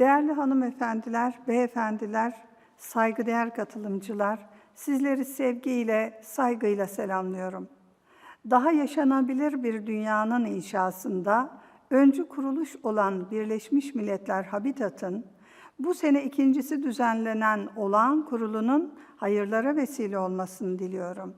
Değerli hanımefendiler, beyefendiler, saygıdeğer katılımcılar, sizleri sevgiyle, saygıyla selamlıyorum. Daha yaşanabilir bir dünyanın inşasında öncü kuruluş olan Birleşmiş Milletler Habitat'ın bu sene ikincisi düzenlenen olağan kurulunun hayırlara vesile olmasını diliyorum.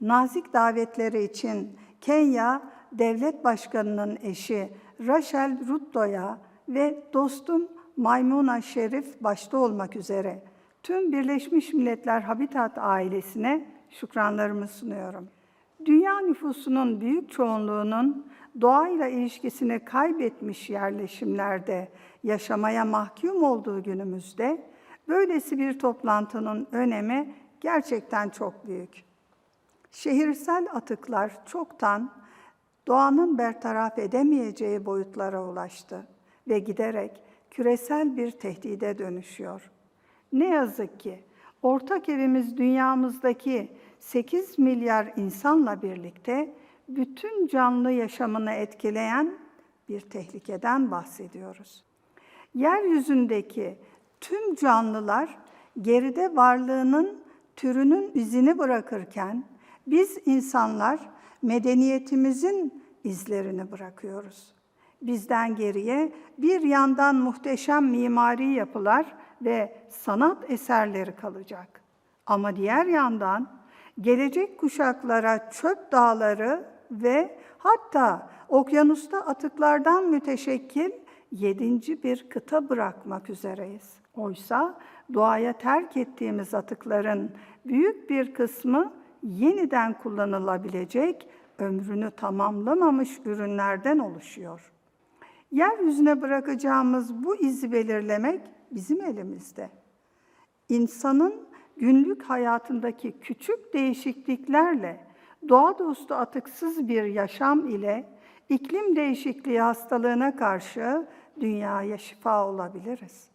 Nazik davetleri için Kenya Devlet Başkanı'nın eşi Rachel Rutto'ya ve dostum Maymuna Şerif başta olmak üzere tüm Birleşmiş Milletler Habitat ailesine şükranlarımı sunuyorum. Dünya nüfusunun büyük çoğunluğunun doğayla ilişkisini kaybetmiş yerleşimlerde yaşamaya mahkum olduğu günümüzde böylesi bir toplantının önemi gerçekten çok büyük. Şehirsel atıklar çoktan doğanın bertaraf edemeyeceği boyutlara ulaştı ve giderek küresel bir tehdide dönüşüyor. Ne yazık ki ortak evimiz dünyamızdaki 8 milyar insanla birlikte bütün canlı yaşamını etkileyen bir tehlikeden bahsediyoruz. Yeryüzündeki tüm canlılar geride varlığının türünün izini bırakırken biz insanlar medeniyetimizin izlerini bırakıyoruz. Bizden geriye bir yandan muhteşem mimari yapılar ve sanat eserleri kalacak. Ama diğer yandan gelecek kuşaklara çöp dağları ve hatta okyanusta atıklardan müteşekkil yedinci bir kıta bırakmak üzereyiz. Oysa doğaya terk ettiğimiz atıkların büyük bir kısmı yeniden kullanılabilecek, ömrünü tamamlamamış ürünlerden oluşuyor. Yeryüzüne bırakacağımız bu izi belirlemek bizim elimizde. İnsanın günlük hayatındaki küçük değişikliklerle doğa dostu atıksız bir yaşam ile iklim değişikliği hastalığına karşı dünyaya şifa olabiliriz.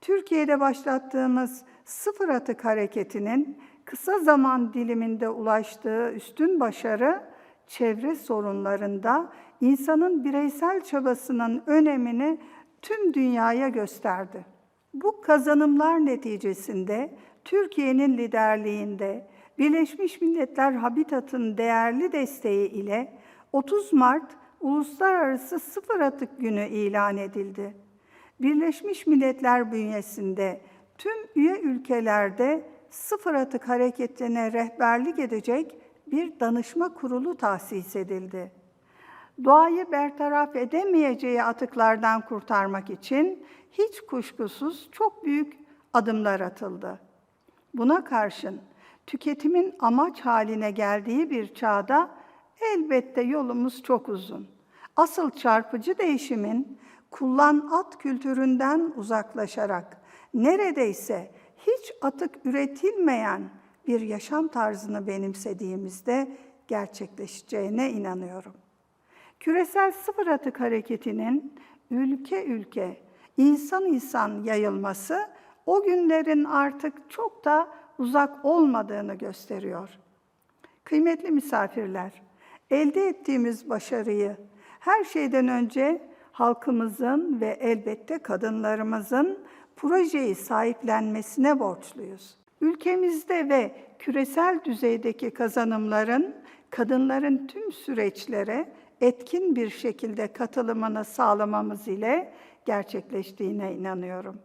Türkiye'de başlattığımız sıfır atık hareketinin kısa zaman diliminde ulaştığı üstün başarı çevre sorunlarında insanın bireysel çabasının önemini tüm dünyaya gösterdi. Bu kazanımlar neticesinde Türkiye'nin liderliğinde Birleşmiş Milletler Habitat'ın değerli desteği ile 30 Mart Uluslararası Sıfır Atık Günü ilan edildi. Birleşmiş Milletler bünyesinde tüm üye ülkelerde sıfır atık hareketine rehberlik edecek bir danışma kurulu tahsis edildi. Doğayı bertaraf edemeyeceği atıklardan kurtarmak için hiç kuşkusuz çok büyük adımlar atıldı. Buna karşın tüketimin amaç haline geldiği bir çağda elbette yolumuz çok uzun. Asıl çarpıcı değişimin kullan at kültüründen uzaklaşarak neredeyse hiç atık üretilmeyen bir yaşam tarzını benimsediğimizde gerçekleşeceğine inanıyorum. Küresel sıfır atık hareketinin ülke ülke, insan insan yayılması o günlerin artık çok da uzak olmadığını gösteriyor. Kıymetli misafirler, elde ettiğimiz başarıyı her şeyden önce halkımızın ve elbette kadınlarımızın projeyi sahiplenmesine borçluyuz. Ülkemizde ve küresel düzeydeki kazanımların kadınların tüm süreçlere etkin bir şekilde katılımını sağlamamız ile gerçekleştiğine inanıyorum.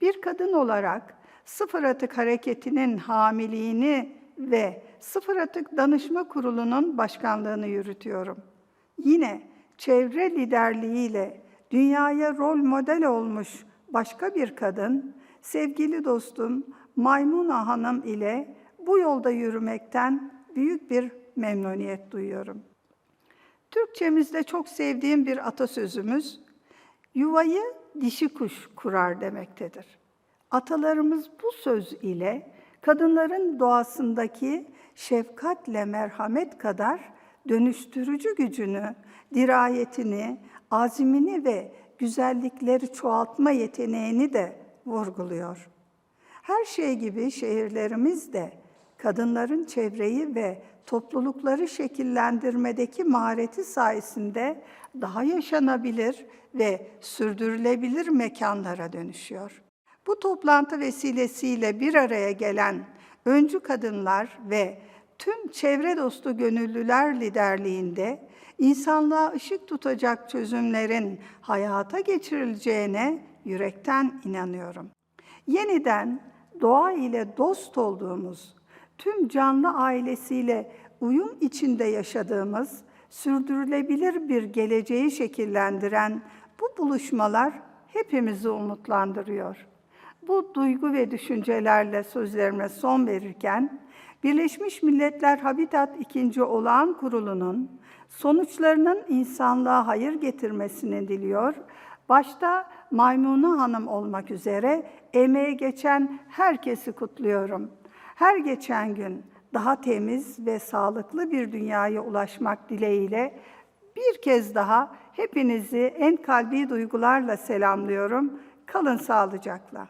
Bir kadın olarak Sıfır Atık Hareketi'nin hamiliğini ve Sıfır Atık Danışma Kurulu'nun başkanlığını yürütüyorum. Yine çevre liderliğiyle dünyaya rol model olmuş başka bir kadın, sevgili dostum Maymuna Hanım ile bu yolda yürümekten büyük bir memnuniyet duyuyorum. Türkçemizde çok sevdiğim bir atasözümüz, yuvayı dişi kuş kurar demektedir. Atalarımız bu söz ile kadınların doğasındaki şefkatle merhamet kadar dönüştürücü gücünü, dirayetini, azimini ve güzellikleri çoğaltma yeteneğini de vurguluyor. Her şey gibi şehirlerimiz de kadınların çevreyi ve toplulukları şekillendirmedeki mahareti sayesinde daha yaşanabilir ve sürdürülebilir mekanlara dönüşüyor. Bu toplantı vesilesiyle bir araya gelen öncü kadınlar ve tüm çevre dostu gönüllüler liderliğinde insanlığa ışık tutacak çözümlerin hayata geçirileceğine yürekten inanıyorum. Yeniden doğa ile dost olduğumuz, tüm canlı ailesiyle uyum içinde yaşadığımız, sürdürülebilir bir geleceği şekillendiren bu buluşmalar hepimizi umutlandırıyor. Bu duygu ve düşüncelerle sözlerime son verirken, Birleşmiş Milletler Habitat II. Olağan Kurulu'nun sonuçlarının insanlığa hayır getirmesini diliyor. Başta Maymunu Hanım olmak üzere emeğe geçen herkesi kutluyorum. Her geçen gün daha temiz ve sağlıklı bir dünyaya ulaşmak dileğiyle bir kez daha hepinizi en kalbi duygularla selamlıyorum. Kalın sağlıcakla.